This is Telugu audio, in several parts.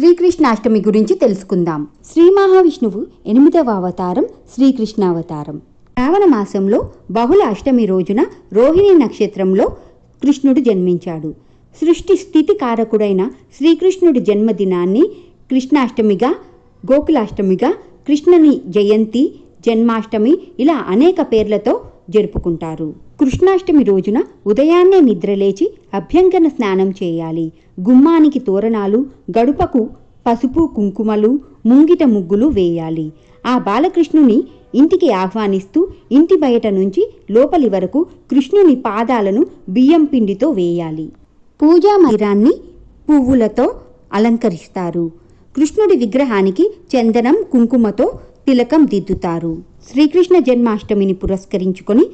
శ్రీకృష్ణాష్టమి గురించి తెలుసుకుందాం. శ్రీ మహావిష్ణువు ఎనిమిదవ అవతారం శ్రీకృష్ణావతారం. శ్రావణ మాసంలో బహుళ అష్టమి రోజున రోహిణి నక్షత్రంలో కృష్ణుడు జన్మించాడు. సృష్టి స్థితి కారకుడైన శ్రీకృష్ణుడి జన్మదినాన్ని కృష్ణాష్టమిగా గోకులాష్టమిగా కృష్ణుని జయంతి జన్మాష్టమి ఇలా అనేక పేర్లతో జరుపుకుంటారు. కృష్ణాష్టమి రోజున ఉదయాన్నే నిద్రలేచి అభ్యంగన స్నానం చేయాలి. గుమ్మానికి తోరణాలు గడుపకు పసుపు కుంకుమలు ముంగిట ముగ్గులు వేయాలి. ఆ బాలకృష్ణుని ఇంటికి ఆహ్వానిస్తూ ఇంటి బయట నుంచి లోపలి వరకు కృష్ణుని పాదాలను బియ్యం పిండితో వేయాలి. పూజా మందిరాన్ని పువ్వులతో అలంకరిస్తారు. కృష్ణుడి విగ్రహానికి చందనం కుంకుమతో తిలకం దిద్దుతారు. శ్రీకృష్ణ జన్మాష్టమిని పురస్కరించుకొని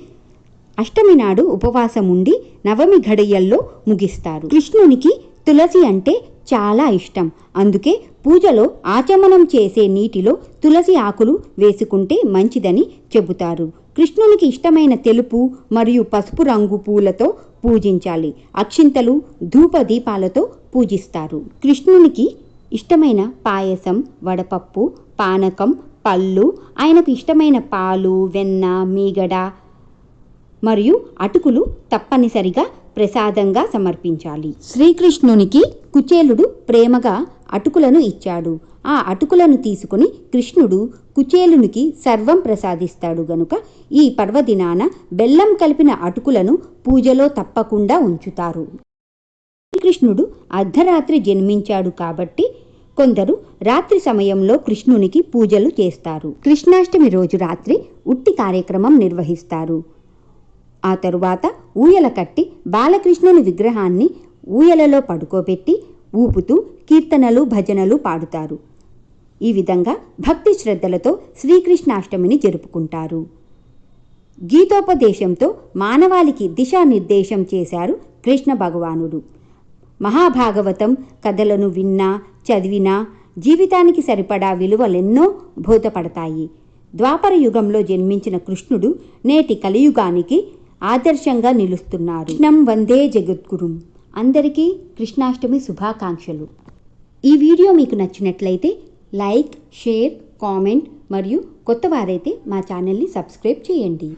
అష్టమి నాడు ఉపవాసం ఉండి నవమి ఘడియల్లో ముగిస్తారు. కృష్ణునికి తులసి అంటే చాలా ఇష్టం. అందుకే పూజలో ఆచమనం చేసే నీటిలో తులసి ఆకులు వేసుకుంటే మంచిదని చెబుతారు. కృష్ణునికి ఇష్టమైన తెలుపు మరియు పసుపు రంగు పూలతో పూజించాలి. అక్షింతలు ధూప దీపాలతో పూజిస్తారు. కృష్ణునికి ఇష్టమైన పాయసం వడపప్పు పానకం పళ్ళు ఆయనకు ఇష్టమైన పాలు వెన్న మీగడ మరియు అటుకులు తప్పనిసరిగా ప్రసాదంగా సమర్పించాలి. శ్రీకృష్ణునికి కుచేలుడు ప్రేమగా అటుకులను ఇచ్చాడు. ఆ అటుకులను తీసుకుని కృష్ణుడు కుచేలునికి సర్వం ప్రసాదిస్తాడు గనుక ఈ పర్వదినాన బెల్లం కలిపిన అటుకులను పూజలో తప్పకుండా ఉంచుతారు. శ్రీకృష్ణుడు అర్ధరాత్రి జన్మించాడు కాబట్టి కొందరు రాత్రి సమయంలో కృష్ణునికి పూజలు చేస్తారు. కృష్ణాష్టమి రోజు రాత్రి ఉట్టి కార్యక్రమం నిర్వహిస్తారు. ఆ తరువాత ఊయల కట్టి బాలకృష్ణుని విగ్రహాన్ని ఊయలలో పడుకోబెట్టి ఊపుతూ కీర్తనలు భజనలు పాడుతారు. ఈ విధంగా భక్తి శ్రద్ధలతో శ్రీకృష్ణాష్టమిని జరుపుకుంటారు. గీతోపదేశంతో మానవాళికి దిశానిర్దేశం చేశారు కృష్ణ భగవానుడు. మహాభాగవతం కథలను విన్నా చదివినా జీవితానికి సరిపడా విలువలెన్నో బోధపడతాయి. ద్వాపర యుగంలో జన్మించిన కృష్ణుడు నేటి కలియుగానికి ఆదర్శంగా నిలుస్తున్నారు. కృష్ణం వందే జగద్గురుం. అందరికీ కృష్ణాష్టమి శుభాకాంక్షలు. ఈ వీడియో మీకు నచ్చినట్లయితే లైక్ షేర్ కామెంట్ మరియు కొత్త వారైతే మా ఛానల్ని సబ్స్క్రైబ్ చేయండి.